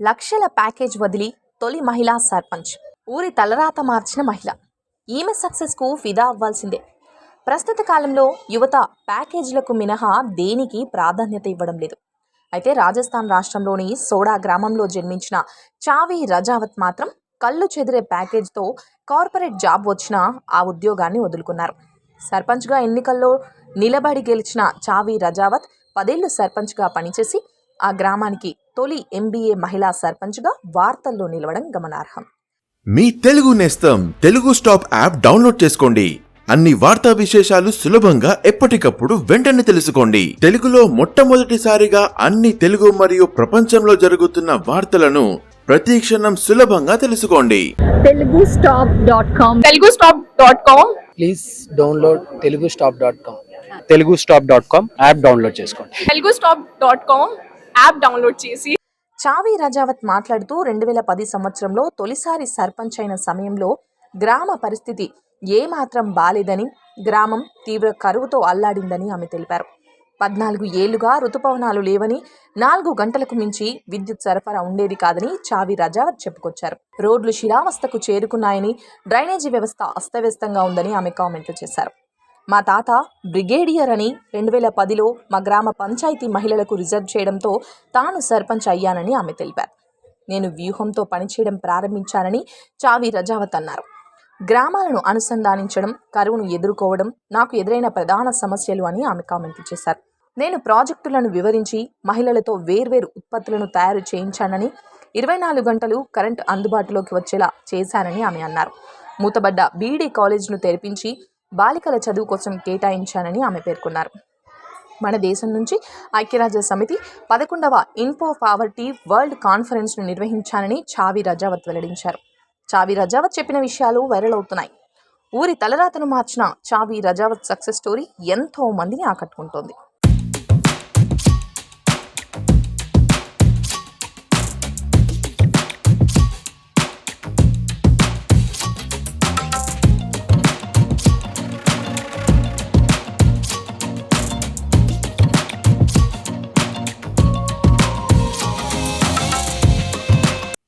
లక్షల ప్యాకేజ్ వదిలి తొలి మహిళా సర్పంచ్. ఊరి తలరాత మార్చిన మహిళ. ఈమె సక్సెస్కు ఫిదా అవ్వాల్సిందే. ప్రస్తుత కాలంలో యువత ప్యాకేజీలకు మినహా దేనికి ప్రాధాన్యత ఇవ్వడం లేదు. అయితే రాజస్థాన్ రాష్ట్రంలోని సోడా గ్రామంలో జన్మించిన చావి రజావత్ మాత్రం కళ్ళు చెదిరే ప్యాకేజ్తో కార్పొరేట్ జాబ్ వచ్చిన ఆ ఉద్యోగాన్ని వదులుకున్నారు. సర్పంచ్గా ఎన్నికల్లో నిలబడి గెలిచిన చావి రజావత్ పదేళ్ళు సర్పంచ్గా పనిచేసి ఆ గ్రామానికి తొలి ఎంబీఏ మహిళా సర్పంచ్గా వార్తల్లో నిలవడం గమనార్హం. మీ తెలుగు నేస్తం తెలుగు స్టాప్ యాప్ డౌన్లోడ్ చేసుకోండి. అన్ని వార్తా విశేషాలు సులభంగా ఎప్పటికప్పుడు వెంటనే తెలుసుకోండి. తెలుగులో మొట్టమొదటిసారిగా అన్ని తెలుగు మరియు ప్రపంచంలో జరుగుతున్న వార్తలను ప్రతి క్షణం సులభంగా తెలుసుకోండి. Telugu stop dot com. Telugu stop dot com. Please download Telugu stop dot com. Telugu stop dot com app download చేసుకోండి. Telugu stop dot com. App download చేసి చావి రజావత్ మాట్లాడుతూ రెండు వేల పది సంవత్సరంలో తొలిసారి సర్పంచ్ అయిన సమయంలో గ్రామ పరిస్థితి ఏమాత్రం బాలేదని గ్రామం తీవ్ర కరువుతో అల్లాడిందని ఆమె తెలిపారు. పద్నాలుగు ఏళ్ళుగా ఋతుపవనాలు లేవని నాలుగు గంటలకు మించి విద్యుత్ సరఫరా ఉండేది కాదని చావి రజావత్ చెప్పుకొచ్చారు. రోడ్లు శిలావస్థకు చేరుకున్నాయని డ్రైనేజీ వ్యవస్థ అస్తవ్యస్తంగా ఉందని ఆమె కామెంట్లు చేశారు. మా తాత బ్రిగేడియర్ అని రెండు వేల పదిలో మా గ్రామ పంచాయతీ మహిళలకు రిజర్వ్ చేయడంతో తాను సర్పంచ్ అయ్యానని ఆమె తెలిపారు. నేను వ్యూహంతో పనిచేయడం ప్రారంభించానని చావి రజావత్ అన్నారు. గ్రామాలను అనుసంధానించడం కరువును ఎదుర్కోవడం నాకు ఎదురైన ప్రధాన సమస్యలు అని ఆమె కామెంట్ చేశారు. నేను ప్రాజెక్టులను వివరించి మహిళలతో వేర్వేరు ఉత్పత్తులను తయారు చేయించానని ఇరవై నాలుగు గంటలు కరెంటు అందుబాటులోకి వచ్చేలా చేశానని ఆమె అన్నారు. మూతబడ్డ బీడీ కాలేజ్ను తెరిపించి బాలికల చదువు కోసం కేటాయించానని ఆమె పేర్కొన్నారు. మన దేశం నుంచి ఐక్యరాజ్య సమితి పదకొండవ ఇన్ఫో పావర్టీ వరల్డ్ కాన్ఫరెన్స్ను నిర్వహించానని చావి రజావత్ వెల్లడించారు. చావి రజావత్ చెప్పిన విషయాలు వైరల్ అవుతున్నాయి. ఊరి తలరాతను మార్చిన చావి రజావత్ సక్సెస్ స్టోరీ ఎంతో మందిని ఆకట్టుకుంటోంది.